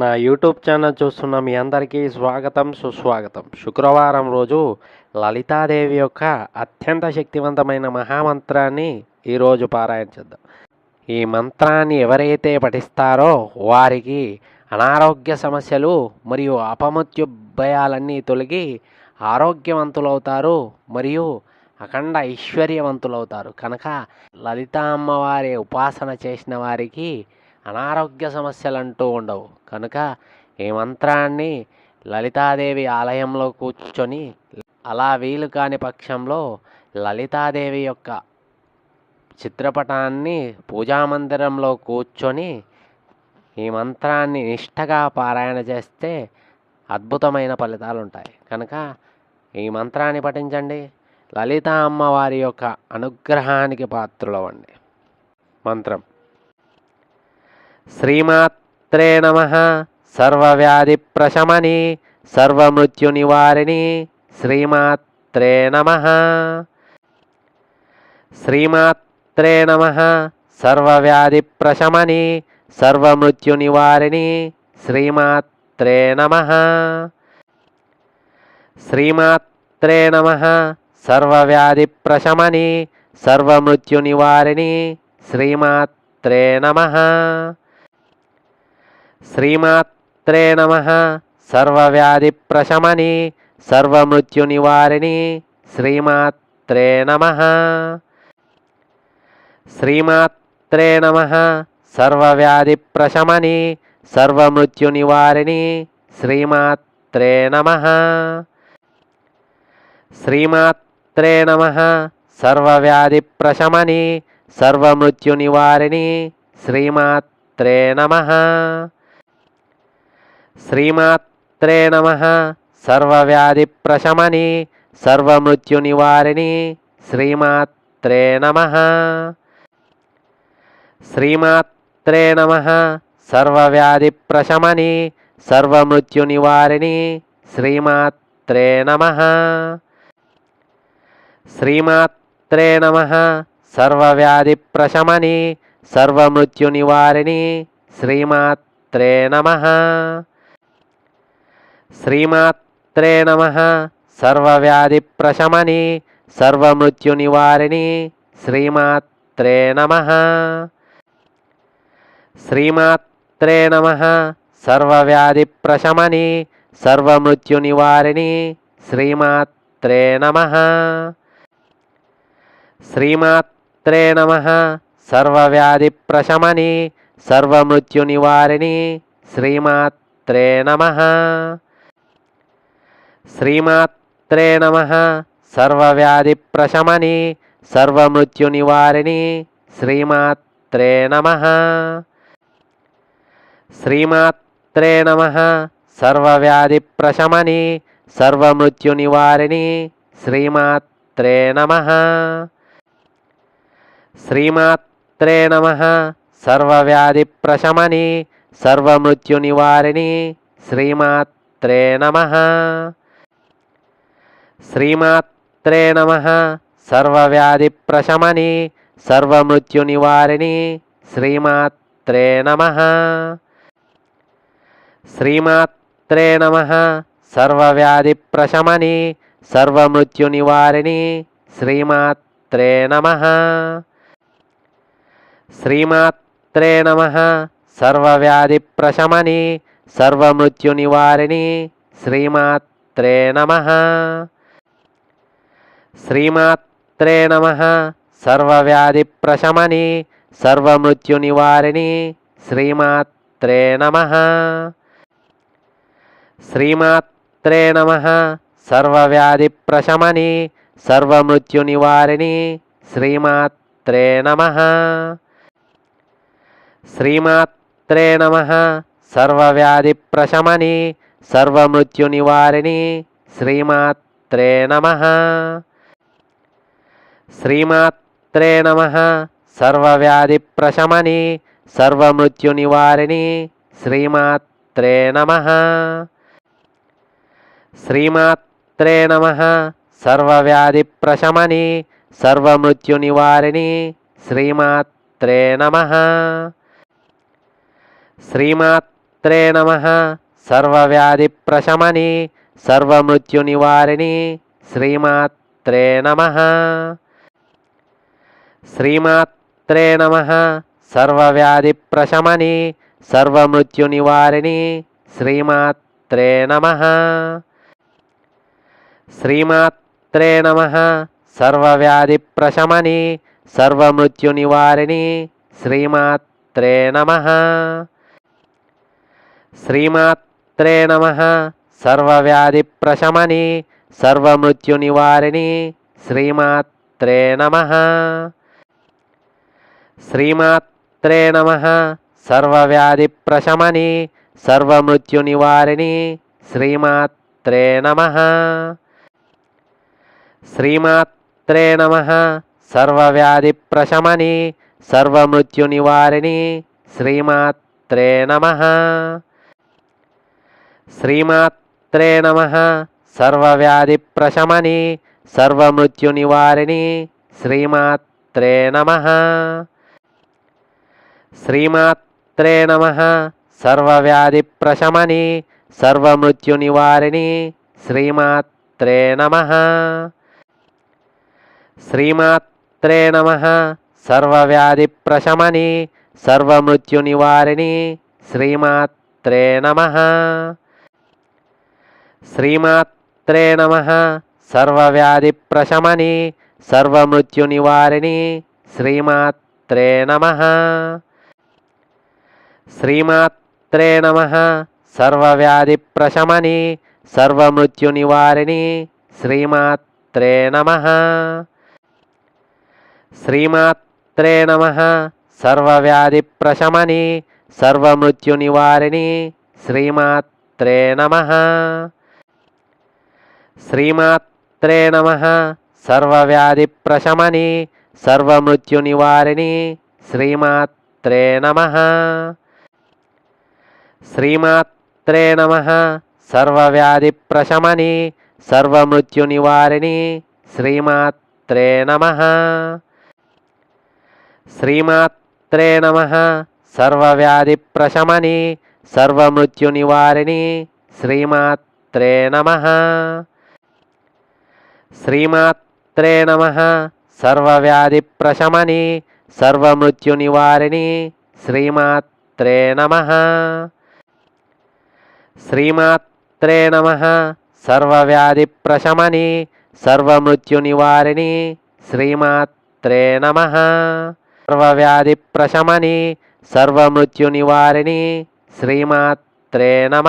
నా YouTube channel చూస్తున్న మీ అందరికీ స్వాగతం సుస్వాగతం. శుక్రవారం రోజు లలితాదేవి యొక్క అత్యంత శక్తివంతమైన మహామంత్రాన్ని ఈరోజు పారాయణ చేద్దాం. ఈ మంత్రాన్ని ఎవరైతే పఠిస్తారో వారికి అనారోగ్య సమస్యలు మరియు అపమృత్యు భయాలన్నీ తొలగి ఆరోగ్యవంతులవుతారు మరియు అఖండ ఐశ్వర్యవంతులవుతారు. కనుక లలితా అమ్మవారి ఉపాసన చేసిన వారికి అనారోగ్య సమస్యలు అంటూ ఉండవు. కనుక ఈ మంత్రాన్ని లలితాదేవి ఆలయంలో కూర్చొని అలా వీలు కాని పక్షంలో లలితాదేవి యొక్క చిత్రపటాన్ని పూజామందిరంలో కూర్చొని ఈ మంత్రాన్ని నిష్టగా పారాయణ చేస్తే అద్భుతమైన ఫలితాలు ఉంటాయి కనుక ఈ మంత్రాన్ని పఠించండి. లలితా అమ్మవారి యొక్క అనుగ్రహానికి పాత్రులవండి. మంత్రం. శ్రీమాత్ శ్రీమాత్రే నమ. సర్వవ్యాధి ప్రశమని సర్వమృత్యు నివారిణి శ్రీమాత్రే నమ. శ్రీమాత్రే నమ. సర్వవ్యాధి ప్రశమని సర్వమృత్యు నివారిణి శ్రీమాత్రే నమ. శ్రీమాత్రే నమ. సర్వవ్యాధి ప్రశమని సర్వమృత్యు నివారిణి శ్రీమాత్రే నమ. శ్రీమాత్రే నమ. సర్వవ్యాధి ప్రశమని సర్వమృత్యు నివారిణి శ్రీమాత్రే నమ. శ్రీమాత్రే నమ. సర్వవ్యాధి ప్రశమని సర్వమృత్యు నివారిణి శ్రీమాత్రే నమ. శ్రీమాత్రే నమ. సర్వవ్యాధి ప్రశమని సర్వమృత్యు నివారిణి శ్రీమాత్రే నమ. శ్రీమాత్రే నమ. సర్వవ్యాధి ప్రశమని సర్వమృత్యు నివారిణి శ్రీమాత్రే నమ. శ్రీమాత్రే నమ. సర్వవ్యాధి ప్రశమని సర్వమృత్యు నివారిణి శ్రీమాత్రే నమ. శ్రీమాత్రే నమ. సర్వవ్యాధి ప్రశమని సర్వమృత్యు నివారిణి శ్రీమాత్రే నమ. శ్రీమాత్రే నమ. సర్వవ్యాధి ప్రశమని సర్వమృత్యు నివారిణి శ్రీమాత్రే నమ. శ్రీమాత్రే నమ. సర్వవ్యాధి ప్రశమని సర్వమృత్యు నివారిణి శ్రీమాత్రే నమ. శ్రీమాత్రే నమ. సర్వవ్యాధి ప్రశమని సర్వమృత్యు నివారిణి శ్రీమాత్రే నమ. శ్రీమాత్రే నమ. సర్వవ్యాధి ప్రశమని సర్వమృత్యు నివారిణి శ్రీమాత్రే నమ. శ్రీమాత్రే నమ. సర్వవ్యాధి ప్రశమని సర్వమృత్యు నివారిణి శ్రీమాత్రే నమ. శ్రీమాత్రే నమ. సర్వవ్యాధి ప్రశమని సర్వమృత్యు నివారిణి శ్రీమాత్రే నమ. శ్రీమాత్రే నమ. సర్వవ్యాధి ప్రశమని సర్వమృత్యు నివారిణి శ్రీమాత్రే నమ. శ్రీమాత్రే నమ. సర్వవ్యాధి ప్రశమని సర్వమృత్యు నివారిణి శ్రీమాత్రే నమ. శ్రీమాత్రే నమ. సర్వవ్యాధి ప్రశమని సర్వమృత్యు నివారిణి శ్రీమాత్రే నమ. శ్రీమాత్రే నమ. సర్వవ్యాధి ప్రశమని సర్వమృత్యు నివారిణి శ్రీమాత్రే నమ. శ్రీమాత్రే నమ. సర్వవ్యాధి ప్రశమని సర్వమృత్యు నివారిణి శ్రీమాత్రే నమ. శ్రీమాత్రే నమ. సర్వవ్యాధి ప్రశమని సర్వమృత్యు నివారిణి శ్రీమాత్రే నమ. శ్రీమాత్రే నమ. సర్వవ్యాధి ప్రశమని సర్వమృత్యు నివారిణి శ్రీమాత్రే నమ. శ్రీమాత్రే నమ. సర్వవ్యాధి ప్రశమని సర్వమృత్యు నివారిణి శ్రీమాత్రే నమ. శ్రీమాత్రే నమ. సర్వవ్యాధి ప్రశమని సర్వమృత్యు నివారిణి శ్రీమాత్రే నమ. శ్రీమాత్రే నమ. సర్వవ్యాధి ప్రశమని సర్వమృత్యు నివారిణి శ్రీమాత్రే నమ. శ్రీమాత్రే నమ. సర్వవ్యాధి ప్రశమని సర్వమృత్యు నివారిణి శ్రీమాత్రే నమ. శ్రీమాత్రే నమ. సర్వవ్యాధి ప్రశమని సర్వమృత్యు నివారిణి శ్రీమాత్రే నమ. శ్రీమాత్రే నమ. సర్వవ్యాధి ప్రశమని సర్వమృత్యు నివారిణి శ్రీమాత్రే నమ. శ్రీమాత్రే నమ. సర్వవ్యాధి ప్రశమని సర్వమృత్యు నివారిణి శ్రీమాత్రే నమ. శ్రీమాత్రే నమ. సర్వవ్యాధి ప్రశమని సర్వమృత్యు నివారిణి శ్రీమాత్రే నమ. శ్రీమాత్రే నమ. సర్వవ్యాధి ప్రశమని సర్వమృత్యు నివారిణి శ్రీమాత్రే నమ. శ్రీమాత్రే నమ. సర్వవ్యాధి ప్రశమని సర్వమృత్యు నివారిణి శ్రీమాత్రే నమ. శ్రీమాత్రే నమ. సర్వవ్యాధి ప్రశమని సర్వమృత్యు నివారిణి శ్రీమాత్రే నమ. శ్రీమాత్రే నమ. సర్వవ్యాధి ప్రశమని సర్వమృత్యు నివారిణి శ్రీమాత్రే నమ. శ్రీమాత్రే నమ. సర్వవ్యాధి ప్రశమని సర్వమృత్యు నివారిణి శ్రీమాత్రే నమ. శ్రీమాత్రే నమ. సర్వవ్యాధి ప్రశమని సర్వమృత్యు నివారిణి శ్రీమాత్రే నమ. శ్రీమాత్రే నమ. సర్వవ్యాధి ప్రశమని సర్వమృత్యు నివారిణి శ్రీమాత్రే నమ. శ్రీమాత్రే నమ. సర్వవ్యాధి ప్రశమని సర్వమృత్యు నివారిణి శ్రీమాత్రే నమ. శ్రీమాత్రే నమ. సర్వవ్యాధి ప్రశమని సర్వమృత్యు నివారిణి శ్రీమాత్రే నమ. శ్రీమాత్రే నమ. సర్వవ్యాధి ప్రశమని సర్వమృత్యు నివారిణి శ్రీమాత్రే నమ. సర్వవ్యాధి ప్రశమని సర్వమృత్యు నివారిణి శ్రీమాత్రే నమ.